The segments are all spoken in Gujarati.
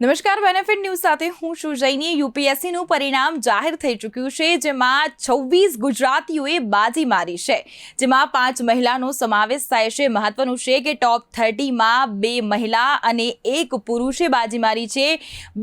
નમસ્કાર બેનિફિટ ન્યૂઝ સાથે હું છું જૈની. યુપીએસસીનું પરિણામ જાહેર થઈ ચૂક્યું છે, જેમાં છવ્વીસ ગુજરાતીઓએ બાજી મારી છે. જેમાં પાંચ મહિલાનો સમાવેશ થાય છે. મહત્વનું છે કે ટોપ થર્ટીમાં બે મહિલા અને એક પુરુષે બાજી મારી છે.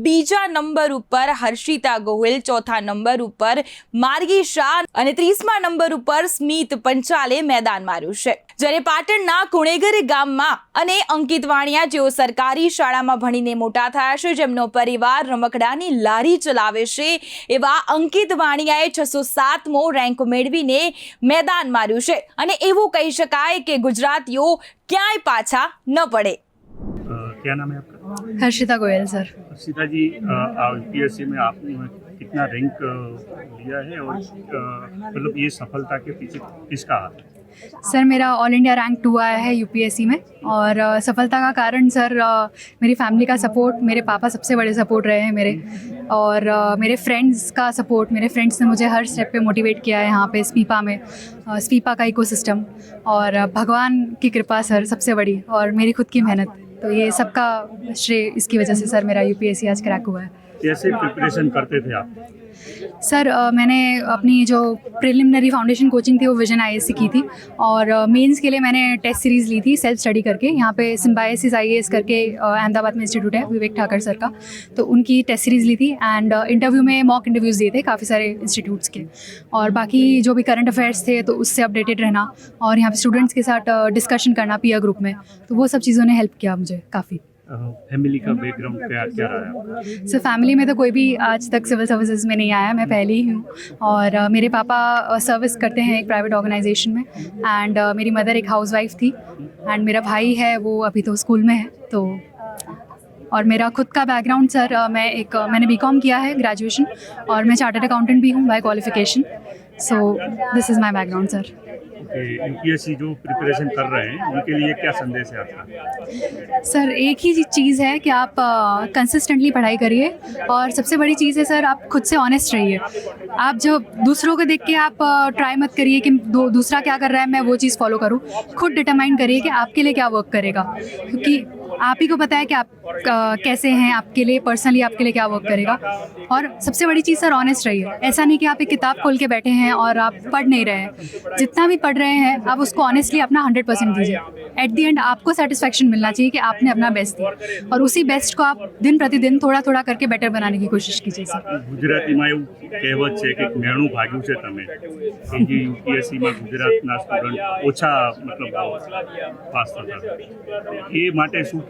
બીજા નંબર ઉપર હર્ષિતા ગોહિલ, ચોથા નંબર ઉપર માર્ગી શાહ અને ત્રીસમા નંબર ઉપર સ્મિત પંચાલે મેદાન માર્યું છે. જ્યારે પાટણના કુણેગર ગામમાં અને અંકિત વાણિયા જેઓ સરકારી શાળામાં ભણીને મોટા થયા છે જેમનો પરિવાર રમકડાની લારી ચલાવે છે એવા અંકિત વાણિયાએ છસો સાતમો રેન્ક મેળવીને મેદાન માર્યું છે અને એવું કહી શકાય કે ગુજરાતીઓ ક્યાંય પાછા ન પડે अ, क्या नाम है आपका हर्षिता गोयल सर सीता जी यूपीएससी में आपने कितना रैंक अ, लिया है और अ, मतलब ये सफलता के पीछे किसका हाथ है सर, मेरा ऑल इंडिया रैंक टू आया है यूपीएससी में और सफलता का कारण सर मेरी फैमिली का सपोर्ट मेरे पापा सबसे बड़े सपोर्ट रहे हैं मेरे और मेरे फ्रेंड्स का सपोर्ट मेरे फ्रेंड्स ने मुझे हर स्टेप पे मोटिवेट किया है यहाँ पे स्पीपा में स्पीपा का इकोसिस्टम और भगवान की कृपा सर सबसे बड़ी और मेरी खुद की मेहनत। तो ये सबका श्रेय इसकी वजह से सर मेरा यूपीएससी आज क्रैक हुआ है। कैसे प्रिपरेशन करते थे आप? सर मैंने अपनी जो प्रिलिमिनरी फाउंडेशन कोचिंग थी, वो विजन आई की थी और मेंस के लिए मैंने टेस्ट सीरीज़ ली थी सेल्फ स्टडी करके। यहाँ पे सिम्बाइसिस आई करके अहमदाबाद में इंस्टीट्यूट है, विवेक ठाकर सर का। तो उनकी टेस्ट सीरीज़ ली थी एंड इंटरव्यू में मॉक इंटरव्यूज़ दिए थे काफ़ी सारे इंस्टीट्यूट्स के। और बाकी जो भी करंट अफेयर्स थे तो उससे अपडेटेड रहना और यहाँ पे स्टूडेंट्स के साथ डिस्कशन करना पीयर ग्रुप में। तो वो सब चीज़ों ने हेल्प किया मुझे काफ़ी। फैमिली का बैकग्राउंड क्या क्या रहा है? सर फैमिली में तो कोई भी आज तक सिविल सर्विसेज़ में नहीं आया मैं पहली ही हूँ। और अ, मेरे पापा सर्विस करते हैं एक प्राइवेट ऑर्गेनाइजेशन में एंड मेरी मदर एक हाउसवाइफ थी एंड मेरा भाई है वो अभी तो स्कूल में है तो और मेरा खुद का बैकग्राउंड सर मैं एक मैंने बीकॉम किया है ग्रेजुएशन और मैं चार्टर्ड अकाउंटेंट भी हूँ by qualification so this is my background sir UPSC जो प्रिपरेशन कर रहे हैं उनके लिए क्या संदेश है आपका? सर एक ही चीज़ है कि आप कंसिस्टेंटली uh, पढ़ाई करिए। और सबसे बड़ी चीज़ है सर आप खुद से ऑनेस्ट रहिए। आप जब दूसरों को देख के आप ट्राई uh, मत करिए कि दो दूसरा क्या कर रहा है मैं वो चीज़ फॉलो करूँ। खुद डिटरमाइन करिए कि आपके लिए क्या वर्क करेगा। क्योंकि आप ही को पता है कि आप अ, कैसे हैं आपके लिए पर्सनली आपके लिए क्या वर्क करेगा और सबसे बड़ी चीज़ सर ऑनेस्ट रहिए ऐसा नहीं कि आप एक किताब खोल के बैठे हैं और आप पढ़ नहीं रहे हैं जितना भी पढ़ रहे हैं आप उसको ऑनेस्टली अपना हंड्रेड परसेंट दीजिए एट दी एंड आपको सेटिस्फेक्शन मिलना चाहिए कि आपने अपना बेस्ट दिया और उसी बेस्ट को आप दिन प्रतिदिन थोड़ा थोड़ा करके बेटर बनाने की कोशिश कीजिए सर ગુજરાતીમાં એવું કહેવત છે કે મેણું ભાગ્યું છે તમે કે જે યુપીએસસીમાં ગુજરાતના સ્ટુડન્ટ ઓછા મતલબ પાસ થતા હતા એ માટે શું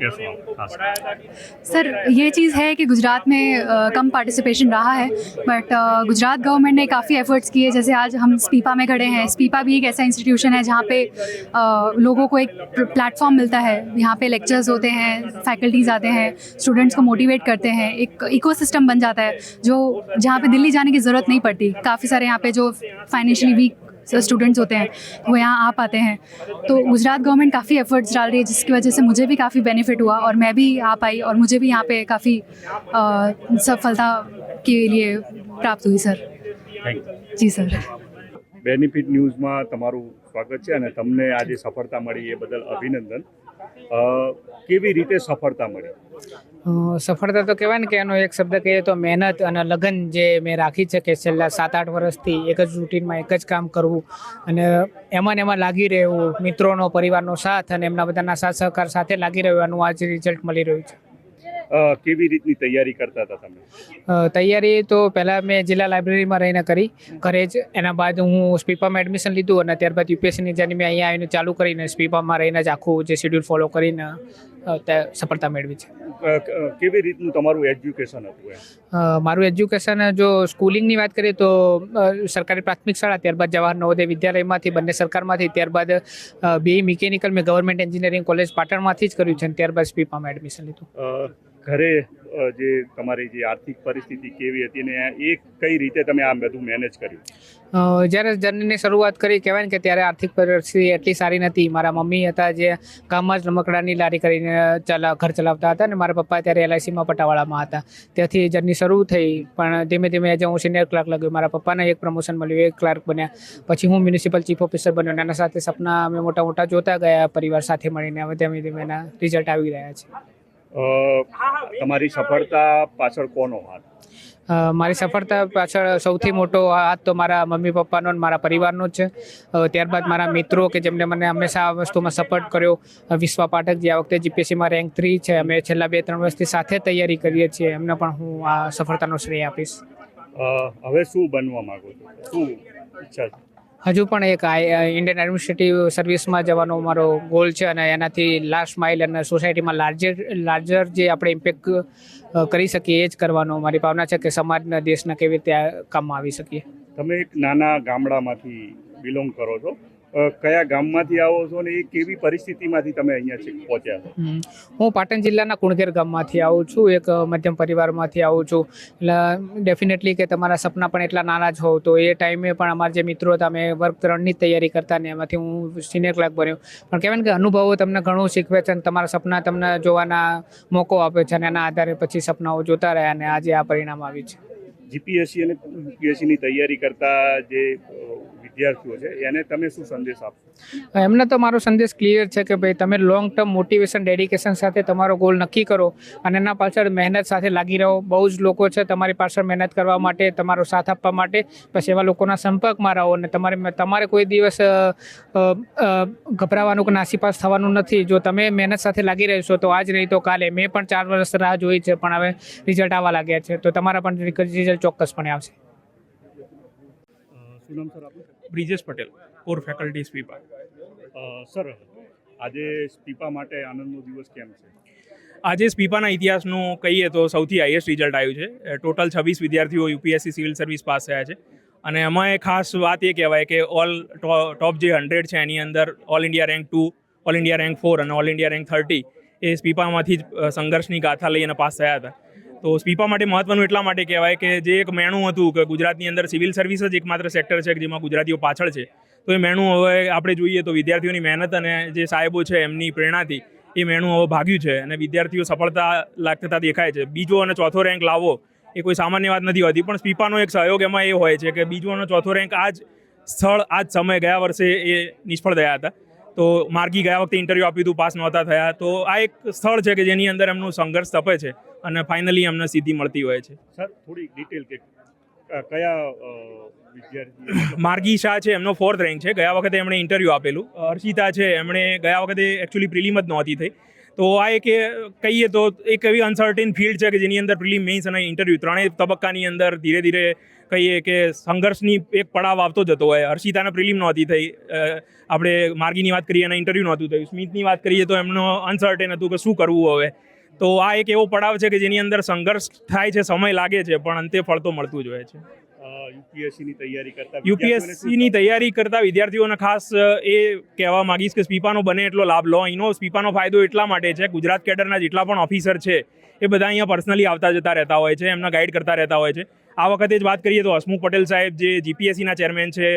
सर ये चीज़ है कि गुजरात में कम पार्टिसिपेशन रहा है बट गुजरात गवर्नमेंट ने काफ़ी एफर्ट्स किए जैसे आज हम स्पीपा में खड़े हैं स्पीपा भी एक ऐसा इंस्टीट्यूशन है जहाँ पे लोगों को एक प्लेटफॉर्म मिलता है यहाँ पे लेक्चर्स होते हैं फैकल्टीज़ आते हैं स्टूडेंट्स को मोटिवेट करते हैं एक इकोसिस्टम बन जाता है जो जहाँ पे दिल्ली जाने की ज़रूरत नहीं पड़ती काफ़ी सारे यहाँ पे जो फाइनेंशियली वीक स्टूडेंट्स होते हैं वो यहाँ आ पाते हैं तो गुजरात गवर्नमेंट काफ़ी एफर्ट्स डाल रही है जिसकी वजह से मुझे भी काफ़ी बेनिफिट हुआ और मैं भी आ पाई और मुझे भी यहाँ पे काफ़ी सफलता के लिए प्राप्त हुई sir thank you ji sir benefit ન્યૂઝમાં તમારું સ્વાગત છે અને તમને આજે સફળતા મળી એ બદલ અભિનંદન અ, કેવી રીતે સફળતા મળી અ, સફળતા તો કહેવાય ને કે એનો એક શબ્દ કહીએ તો મહેનત અને લગન જે મેં રાખી છે કે છેલ્લા સાત આઠ વર્ષથી એક જ રૂટીનમાં એક જ કામ કરવું અને એમાં ને એમાં લાગી રહેવું મિત્રોનો પરિવારનો સાથ અને એમના બધાના સાથ સહકાર સાથે લાગી રહેવાનું આજ રિઝલ્ટ મળી રહ્યું છે. કેવી રીતની તૈયારી કરતા હતા તમે? તૈયારી તો પહેલાં મેં જિલ્લા લાઇબ્રેરીમાં રહીને કરી ઘરે જ. એના બાદ હું સ્પીપામાં એડમિશન લીધું અને ત્યારબાદ યુપીએસસીની જેની મેં અહીંયા આવીને ચાલુ કરીને સ્પીપામાં રહીને જ આખું જે શેડ્યુલ ફોલો કરીને સફળતા મેળવી છે. કેવી રીતનું તમારું એજ્યુકેશન હતું મારું એજ્યુકેશન જો સ્કૂલિંગની વાત કરીએ તો સરકારી પ્રાથમિક શાળા ત્યારબાદ જવાહર નવોદય વિદ્યાલયમાંથી બંને સરકારમાંથી ત્યારબાદ બી મિકેનિકલ મેં ગવર્મેન્ટ એન્જિનિયરિંગ કોલેજ પાટણમાંથી જ કર્યું છે અને ત્યારબાદ સ્પીપામાં એડમિશન લીધું. ઘરે જે તમારી જે આર્થિક પરિસ્થિતિ કેવી હતી ને એ કઈ રીતે તમે આ બધું મેનેજ કર્યું? જ્યારે જર્નીની શરૂઆત કરી કહેવાય ને કે ત્યારે આર્થિક પરિસ્થિતિ એટલી સારી નથી મારા મમ્મી હતા જે ગામમાં જ રમકડાની લારી કરીને ચલા, ઘર ચલાવતા હતા અને મારા પપ્પા ત્યારે એલઆઈસીમાં પટાવાળામાં હતા. ત્યાંથી જર્ની શરૂ થઈ, પણ ધીમે ધીમે જે હું સિનિયર ક્લાર્ક લાગ્યો. મારા પપ્પાને એક પ્રમોશન મળ્યું, એક ક્લાર્ક બન્યા. પછી હું મ્યુનિસિપલ ચીફ ઓફિસર બન્યો અને એના સાથે સપના અમે મોટા મોટા જોતા ગયા, પરિવાર સાથે મળીને. હવે ધીમે ધીમે એના રિઝલ્ટ આવી રહ્યા છે. તમારી સફળતા પાછળ કોનો હાથ? મારી સફળતા પાછળ સૌથી મોટો હાથ તો મારા મમ્મી પપ્પાનો અને મારા પરિવારનો જ છે. ત્યારબાદ મારા મિત્રો કે જેમણે મને હંમેશા આ વસ્તુમાં સપોર્ટ કર્યો. વિશ્વા પાઠક જે આ વખતે જીપીએસસીમાં રેન્ક થ્રી છે અમે છેલ્લા બે ત્રણ વર્ષથી સાથે તૈયારી કરીએ છીએ. એમને પણ હું આ સફળતાનો શ્રેય આપીશ. હવે શું બનવા માગું છો? શું ઈચ્છા છે? હજુ પણ એક ઇન્ડિયન એડમિનિસ્ટ્રેટિવ સર્વિસમાં જવાનો મારો ગોલ છે અને એનાથી લાસ્ટ માઇલ અને સોસાયટીમાં લાર્જર લાર્જર જે આપણે ઇમ્પેક્ટ કરી શકીએ એ જ કરવાનો મારી ભાવના છે કે સમાજના દેશના કેવી રીતે કામમાં આવી શકીએ. તમે એક નાના ગામડામાંથી બિલોંગ કરો છો. કયા ગામમાંથી આવો છો ને એ કેવી પરિસ્થિતિમાંથી તમે અહીંયા પહોંચ્યા? છો હું પાટણ જિલ્લાના કુણગેર ગામમાંથી આવું છું એક મધ્યમ પરિવારમાંથી આવું છું. એટલે ડેફિનેટલી કે તમારા સપના પણ એટલા નાના જ હોવ તો એ ટાઈમે પણ અમારા જે મિત્રો હતા અમે વર્ક ત્રણની તૈયારી કરતા ને એમાંથી હું સિનિયર ક્લાર્ક બન્યો. પણ કહેવાય કે અનુભવો તમને ઘણું શીખવે છે અને તમારા સપના તમને જોવાના મોકો આપે છે અને એના આધારે પછી સપનાઓ જોતા રહ્યા અને આજે આ પરિણામ આવ્યું છે. જીપીએસસી અને યુપીએસસીની તૈયારી કરતા જે વિદ્યાર્થીઓ છે એને તમે શું સંદેશ આપશો? એમને તો મારો સંદેશ ક્લિયર છે કે ભાઈ તમે લોંગ ટર્મ મોટિવેશન ડેડિકેશન સાથે તમારો ગોલ નક્કી કરો અને એના પાછળ મહેનત સાથે લાગી રહો. બહુ જ લોકો છે તમારી પાછળ મહેનત કરવા માટે તમારો સાથ આપવા માટે પછી એવા લોકોના સંપર્કમાં રહો અને તમારે તમારે કોઈ દિવસ ગભરાવાનું કે નાસીપાસ થવાનું નથી. જો તમે મહેનત સાથે લાગી રહેશો તો આજ નહીં તો કાલે. મેં પણ ચાર વર્ષ રાહ જોઈ છે પણ હવે રિઝલ્ટ આવવા લાગ્યા છે. તો તમારા પણ રિઝલ્ટ ચોક્કસપણે આવશે. શું નામ સર આપનું? Brijesh Patel core faculty SPIPA sir આજે સ્પીપા માટે આનંદનો દિવસ કેમ છે? આજે સ્પીપાના ઇતિહાસનું કહીએ તો સૌથી હાઈએસ્ટ રિઝલ્ટ આવ્યું છે. ટોટલ છવ્વીસ વિદ્યાર્થીઓ યુપીએસસી સિવિલ સર્વિસ પાસ થયા છે. અને એમાં એ ખાસ વાત એ કહેવાય કે ઓલ ટોપ જે હંડ્રેડ છે એની અંદર all India rank two all India rank four અને ઓલ ઇન્ડિયા રેન્ક થર્ટી એ સ્પીપામાંથી જ સંઘર્ષની ગાથા લઈને પાસ થયા હતા. તો સ્પીપા માટે મહત્વનું એટલા માટે કહેવાય કે જે એક મેણું હતું કે ગુજરાતની અંદર સિવિલ સર્વિસ જ એકમાત્ર સેક્ટર છે કે જેમાં ગુજરાતીઓ પાછળ છે. તો એ મેણું હવે આપણે જોઈએ તો વિદ્યાર્થીઓની મહેનત અને જે સાહેબો છે એમની પ્રેરણાથી એ મેણું હવે ભાગ્યું છે અને વિદ્યાર્થીઓ સફળતા લાગતા દેખાય છે. બીજો અને ચોથો રેન્ક લાવો એ કોઈ સામાન્ય વાત નથી હોતી, પણ સ્પીપાનો એક સહયોગ એમાં એ હોય છે કે બીજો અને ચોથો રેન્ક આ જ સ્થળ આ જ સમય ગયા વર્ષે એ નિષ્ફળ થયા હતા. તો માર્ગી ગયા વખતે ઇન્ટરવ્યૂ આપ્યું હતું પાસ નહોતા થયા. તો આ એક સ્થળ છે કે જેની અંદર એમનું સંઘર્ષ તપે છે. અને ફાઇનલી એમને સિદ્ધિ મળતી હોય છે. સર થોડી ડિટેલ કે કયા વિદ્યાર્થી માર્ગી શાહ છે એમનો ફોર્થ રેન્ક છે. ગયા વખતે એમણે ઇન્ટરવ્યૂ આપેલું. હર્ષિતા છે એમણે ગયા વખતે એકચ્યુઅલી પ્રિલિમ જ નહોતી થઈ. તો આ એક કહીએ તો એક એવી અનસર્ટેન ફિલ્ડ છે કે જેની અંદર પ્રિલિમ મેન્સ અને ઇન્ટરવ્યૂ ત્રણેય તબક્કાની અંદર ધીરે ધીરે કહીએ કે સંઘર્ષની એક પડાવ આવતો જતો હોય. હર્ષિતાને પ્રિલિમ નહોતી થઈ. આપણે માર્ગીની વાત કરીએ અને ઇન્ટરવ્યૂ નહોતું થયું. સ્મિતની વાત કરીએ તો એમનો અનસર્ટેન હતું કે શું કરવું હવે? તો આ એક એવો પડાવ છે કે જેની અંદર સંઘર્ષ થાય છે સમય લાગે છે પણ અંતે ફળ તો મળતું જ હોય છે. યુપીએસસીની તૈયારી કરતા યુપીએસસીની તૈયારી કરતા વિદ્યાર્થીઓને ખાસ એ કહેવા માંગીશ કે સ્પીપાનો બને એટલો લાભ. લો અહીંનો સ્પીપાનો ફાયદો એટલા માટે છે ગુજરાત કેડરના જેટલા પણ ઓફિસર છે એ બધા અહીંયા પર્સનલી આવતા જતા રહેતા હોય છે એમના ગાઈડ કરતા રહેતા હોય છે. આ વખતે જ વાત કરીએ તો હસમુખ પટેલ સાહેબ જે જીપીએસસીના ચેરમેન છે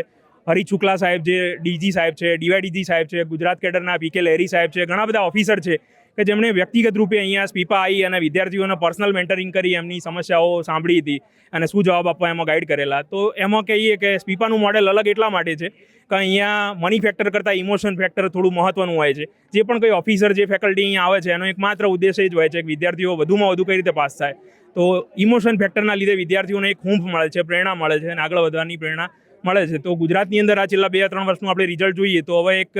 હરી શુક્લા સાહેબ જે ડીજી સાહેબ છે ડીવાયડીજી સાહેબ છે ગુજરાત કેડરના પીકે લહેરી સાહેબ છે ઘણા બધા ઓફિસર છે. કે જેમણે વ્યક્તિગત રૂપે અહીંયા સ્પીપા આવી અને વિદ્યાર્થીઓને પર્સનલ મેન્ટરિંગ કરી, એમની સમસ્યાઓ સાંભળી હતી અને શું જવાબ આપવા એમાં ગાઈડ કરેલા. તો એમાં કહીએ કે સ્પીપાનું મોડેલ અલગ એટલા માટે છે કે અહીંયા મની ફેક્ટર કરતાં ઇમોશન ફેક્ટર થોડું મહત્વનું હોય છે. જે પણ કોઈ ઓફિસર જે ફેકલ્ટી અહીંયા આવે છે, એનો એક માત્ર ઉદ્દેશ જ હોય છે કે વિદ્યાર્થીઓ વધુમાં વધુ કઈ રીતે પાસ થાય. તો ઇમોશન ફેક્ટરના લીધે વિદ્યાર્થીઓને એક હૂંફ મળે છે, પ્રેરણા મળે છે અને આગળ વધવાની પ્રેરણા મળે છે. તો ગુજરાતની અંદર આ છેલ્લા બે ત્રણ વર્ષનું આપણે રિઝલ્ટ જોઈએ તો હવે એક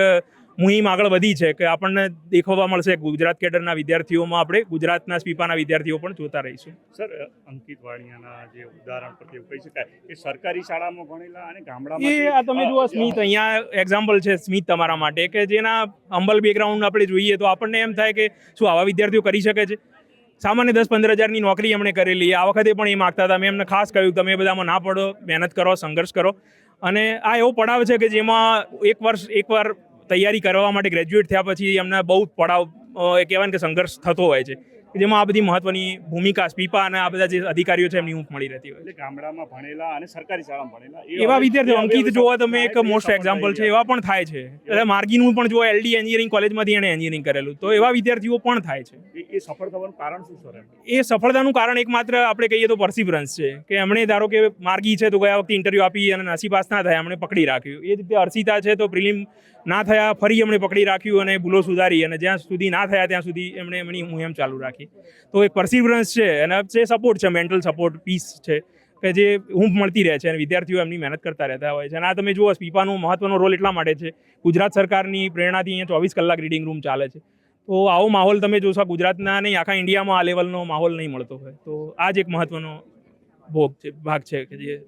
મુહિમ આગળ વધી છે કે આપણને દેખાવા મળશે ગુજરાત કેડરના વિદ્યાર્થીઓમાં આપણે ગુજરાતના સ્પીપાના વિદ્યાર્થીઓ પણ જોતા રહીશું. સર અંકિત વાણિયાના જે ઉદાહરણ પરથી કહી શકાય એ સરકારી શાળામાં ભણેલા અને એ ગામડામાં આ તમે જુઓ સ્મિત અહીંયા એક્ઝામ્પલ છે સ્મિત તમારા માટે કે જેના હમ્બલ બેકગ્રાઉન્ડ આપણે જોઈએ તો આપણને એમ થાય કે શું આવા વિદ્યાર્થીઓ કરી શકે છે? સામાન્ય દસ પંદર હજારની નોકરી એમણે કરેલી આ વખતે પણ એ માગતા હતા મેં એમને ખાસ કહ્યું તમે બધામાં ના પડો મહેનત કરો સંઘર્ષ કરો. અને આ એવો પડાવ છે કે જેમાં એક વર્ષ એકવાર તૈયારી કરવા માટે ગ્રેજ્યુએટ થયા પછી એમને બહુ પડાવ એ કહેવાય કે સંઘર્ષ થતો હોય છે. કે જેમાં આ બધી મહત્વની ભૂમિકા સ્પીપા અને આ બધા જે અધિકારીઓ છે એમની ઊંઘ મળી રહેતી હોય. એટલે ગામડામાં ભણેલા અને સરકારી શાળામાં ભણેલા એવા વિદ્યાર્થીઓ અંકિત જોવા તમે એક મોસ્ટ એક્ઝામ્પલ છે એવા પણ થાય છે. એટલે માર્ગીનું પણ જો એલડી એન્જિનિયરિંગ કોલેજમાંથી એણે એન્જિનિયરિંગ કરેલું તો એવા વિદ્યાર્થીઓ પણ થાય છે. એ- એ સફળ થવાનું કારણ શું સર એ સફળતાનું કારણ એકમાત્ર આપણે કહીએ તો પરસિવરન્સ છે. કે એમણે ધારો કે માર્ગી છે તો ગયા વખતે ઇન્ટરવ્યૂ આપી અને નસીબ પાસ ના થયા એમણે પકડી રાખ્યું. એ રીતે અર્ષિતા છે તો પ્રિલિમ ના થયા ફરી એમણે પકડી રાખ્યું અને ભૂલો સુધારી અને જ્યાં સુધી ના થયા ત્યાં સુધી એમણે એમની હું એમ ચાલુ રાખી. નથી તો એ પરસિવરન્સ છે અને જે સપોર્ટ છે મેન્ટલ સપોર્ટ પીસ છે, કે જે હું મળતી રહે છે અને વિદ્યાર્થીઓ એમની મહેનત કરતા રહેતા હોય છે. અને આ તમે જુઓ, સ્પીપાનો મહત્વનો રોલ એટલા માટે છે, ગુજરાત સરકારની પ્રેરણાથી અહીંયા ચોવીસ કલાક રીડિંગ રૂમ ચાલે છે. તો આવો માહોલ તમે જોશો ગુજરાતના નહીં, આખા ઇન્ડિયામાં આ લેવલનો માહોલ નહીં મળતો હોય. તો આ જ એક મહત્વનો ભોગ છે, ભાગ છે, કે જે